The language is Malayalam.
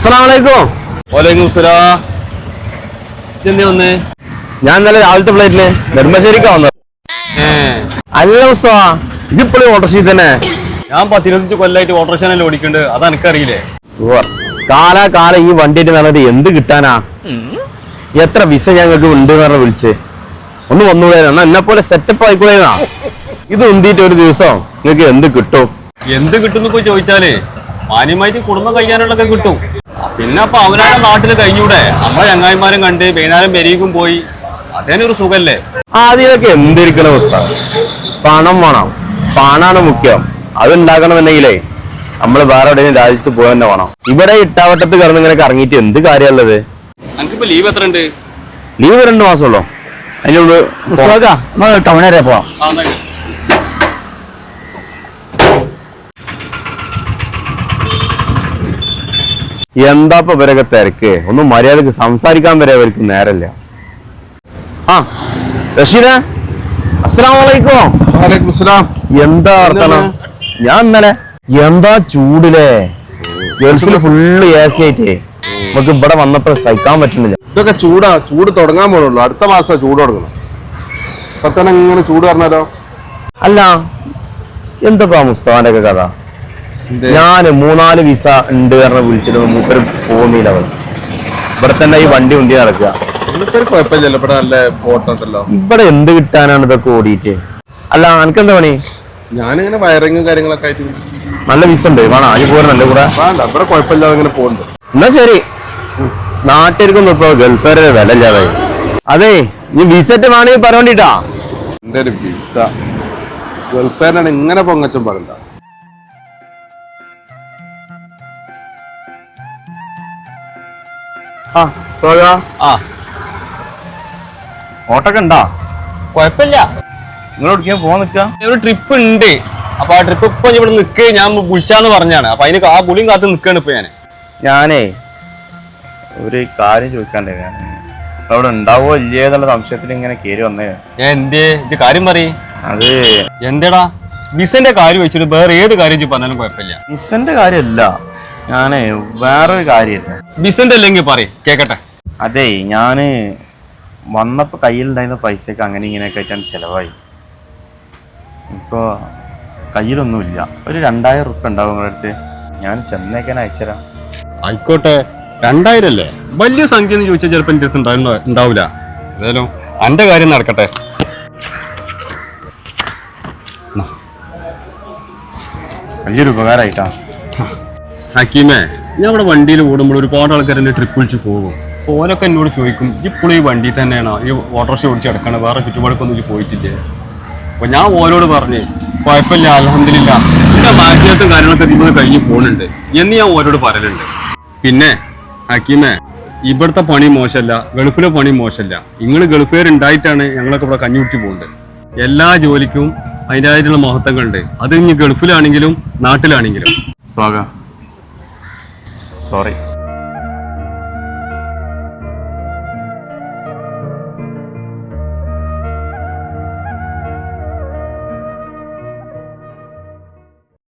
അസ്സലാമലൈക്കും. വലൈക്കും സലാം എന്തേ വന്നേ? ഞാൻ ഇന്നലെ രാവിലത്തെ ഫ്ലൈറ്റിന് നെടുമ്പശ്ശേരിക്കാ വന്നത്. അല്ല ഉസ്താ ഇതിപ്പോഴും ഓട്ടോഷീ തന്നെ. ഞാൻ പത്തിരുപത്തഞ്ച് കൊല്ലായിട്ട് ഓട്ടോറിക്ഷാനല്ലേ ഓടിക്കുന്നുണ്ട് അത് എനിക്കറിയില്ലേ. കാലാ കാല ഈ വണ്ടിന്റെ നല്ലത് എന്ത് കിട്ടാനാ? എത്ര വിസ ഞങ്ങൾക്ക് ഉണ്ട് എന്ന് പറഞ്ഞ് വിളിച്ച്. ഒന്ന് വന്നുകൂടെ എന്നാ എന്നെ പോലെ സെറ്റപ്പ് ആയിക്കൂടെന്നാ? ഇത് ഉന്തിയിട്ട് ഒരു ദിവസം നിങ്ങൾക്ക് എന്ത് കിട്ടും? എന്ത് കിട്ടും ചോദിച്ചാൽ ചോദിച്ചാലേ മാന്യമായിട്ട് കുടുംബം കഴിക്കാനുള്ളതൊക്കെ കിട്ടും. പിന്നെ അപ്പൊ അവനാണ് നാട്ടിൽ കഴിഞ്ഞൂടെ. നമ്മളെ ചങ്ങായിമാരും കണ്ട് വൈകുന്നേരം പെരീക്കും പോയി. അതേനെ ഒരു സുഖല്ലേ? ആദ്യമൊക്കെ എന്തിരിക്കണ അവസ്ഥ? പണം വേണം. പണാണ് മുഖ്യം. അത് ഉണ്ടാക്കണമെന്നുണ്ടെങ്കിലേ നമ്മൾ വേറെ എവിടെയും രാജ്യത്ത് പോകാൻ തന്നെ വേണം. ഇവിടെ ഇട്ടാവട്ടത്ത് കിടന്ന് ഇങ്ങനെ കറങ്ങിയിട്ട് എന്ത് കാര്യമുള്ളത്? എനിക്കിപ്പോ ലീവ് എത്ര ഉണ്ട് ലീവ് രണ്ട് മാസമുള്ളൂ അതിനുള്ളിൽ ടൗൺ വരെ പോവാം എന്താ ഇപ്പൊ ഇവരൊക്കെ തിരക്ക്? ഒന്നും മര്യാദയ്ക്ക് സംസാരിക്കാൻ വരെ അവർക്ക് നേരല്ല ആ റഷീദ അസ്സലാമലൈക്കും വാലേക്കും സലാം എന്താ വർത്തമാനം ഞാൻ ഇന്നലെ എന്താ ചൂടിലേ? ഗൾഫിൽ ഫുള്ള് എ സി ആയിട്ടേ. നമുക്ക് ഇവിടെ വന്നപ്പോ സഹിക്കാൻ പറ്റുന്നില്ല. ഇതൊക്കെ ചൂടാ. ചൂട് തുടങ്ങാൻ പോലുള്ളൂ. അടുത്ത മാസം ചൂട് തുടങ്ങണം. ഇപ്പൊ തന്നെ ഇങ്ങനെ ചൂട് പറഞ്ഞാലോ? അല്ല എന്താ മുസ്തഫാന്റെ ഒക്കെ കഥ? ഞാൻ മൂന്നാൽ വിസ ഉണ്ട് പറഞ്ഞ വിളിച്ചിട്ട് മൂപ്പര് പോകുന്നില്ല അവൾ ഇവിടെ തന്നെ ഈ വണ്ടി ഉണ്ടി നടക്കുക. ഇവിടെ എന്ത് കിട്ടാനാണ് ഇതൊക്കെ ഓടിയിട്ട്? അല്ല എനിക്കെന്താ പണി? ഞാനിങ്ങനെ വയറിങ്ങും കാര്യങ്ങളൊക്കെ ആയിട്ട് നല്ല വിസ ഉണ്ട്. വേണം. അജി നല്ല കൂടെ. ഇവിടെ കുഴപ്പമില്ലാതെ ഇങ്ങനെ പോകുന്നുണ്ട് എന്നാ ശരി. നാട്ടിലേക്കൊന്നും ഇപ്പൊ ഗൾഫേരെ വില ഇല്ലാതെ അതെ നീ വിസറ്റ് വേണമെങ്കിൽ പറഞ്ഞോണ്ടിട്ടാ. എന്റെ ഒരു വിസ ഗൾഫേനാണ് ഇങ്ങനെ പൊങ്ങച്ചും പറയണ്ട ആ ആ. ഓട്ടൊക്കെ ഉണ്ടാ? കുഴപ്പമില്ല. നിങ്ങൾ എവിടേക്കാ പോവാൻ നിൽക്കുക ഒരു ട്രിപ്പ് ഉണ്ട്. അപ്പൊ ആ ട്രിപ്പ് ഇപ്പൊ ഇവിടെ നിൽക്കുക ഞാൻ വിളിച്ചാന്ന് പറഞ്ഞാണ്. അപ്പൊ അതിന് ആ പുളിയും കാത്ത് നിൽക്കാണ് ഇപ്പൊ ഞാൻ ഞാനേ ഒരു കാര്യം ചോദിക്കാണ്ടേ ഞാൻ അവിടെ ഉണ്ടാവോ ഇല്ലേ എന്നുള്ള സംശയത്തിൽ ഇങ്ങനെ കയറി വന്നേ. ഞാൻ എന്തേ? ഇത് കാര്യം പറയ്. അത് എന്തേടാ? വിസന്റെ കാര്യം വെച്ചിട്ട് വേറെ ഏത് കാര്യം പറഞ്ഞാലും കുഴപ്പമില്ല. ബിസന്റെ കാര്യമല്ല. ഞാനേ വേറൊരു കാര്യമില്ല വിസന്റെ അല്ലെങ്കിൽ പറയും കേക്കട്ടെ. അതെ ഞാൻ വന്നപ്പോ കയ്യിലുണ്ടായിരുന്ന പൈസക്ക് അങ്ങനെ ഇങ്ങനെയൊക്കെ ആയിട്ടാണ് ചെലവായി. ഇപ്പൊ കയ്യിലൊന്നുമില്ല. ഒരു രണ്ടായിരം റുപ്യ ഉണ്ടാവും നിങ്ങളുടെ അടുത്ത്. ഞാൻ ചെന്നേക്കാൻ അയച്ചുതരാം. ആയിക്കോട്ടെ. രണ്ടായിരം അല്ലേ വലിയ സംഖ്യ എന്ന് ചോദിച്ചാൽ ചിലപ്പോൾ എന്റെ അടുത്ത് ഉണ്ടാവില്ല ഏതായാലും എന്റെ കാര്യം നടക്കട്ടെ. വലിയൊരു ഉപകാരമായിട്ടാ. ഹക്കീമേ ഞാൻ ഇവിടെ വണ്ടിയിൽ ഓടുമ്പോൾ ഒരുപാട് ആൾക്കാർ എന്നെ ട്രിപ്പ് വിളിച്ച് പോകും. അപ്പോൾ എന്നോട് ചോദിക്കും ഇപ്പോഴും ഈ വണ്ടി തന്നെയാണോ? ഈ ഓട്ടോറിക്ഷ ഓടിച്ച് കിടക്കണം വേറെ ചുറ്റുപാടൊക്കൊന്നും പോയിട്ടില്ലേ? അപ്പോൾ ഞാൻ ഓരോട് പറഞ്ഞ് കുഴപ്പമില്ല അലഹമില്ല എന്റെ ഭാഷയത്തും കാര്യങ്ങളൊക്കെ നിങ്ങൾ കഴിഞ്ഞ് പോകുന്നുണ്ട് എന്ന് ഞാൻ ഓരോട് പറയലുണ്ട്. പിന്നെ ഹക്കീമേ ഇവിടുത്തെ പണി മോശമല്ല ഗൾഫിലെ പണി മോശമല്ല. നിങ്ങൾ ഗൾഫുകാർ ഉണ്ടായിട്ടാണ് ഞങ്ങളൊക്കെ ഇവിടെ കഞ്ഞി കുടിച്ച് പോകുന്നത് എല്ലാ ജോലിക്കും അതിന്റെതായിട്ടുള്ള മഹത്വങ്ങളുണ്ട്. അത് ഇനി ഗൾഫിലാണെങ്കിലും നാട്ടിലാണെങ്കിലും. സ്വാഗതം. സോറി.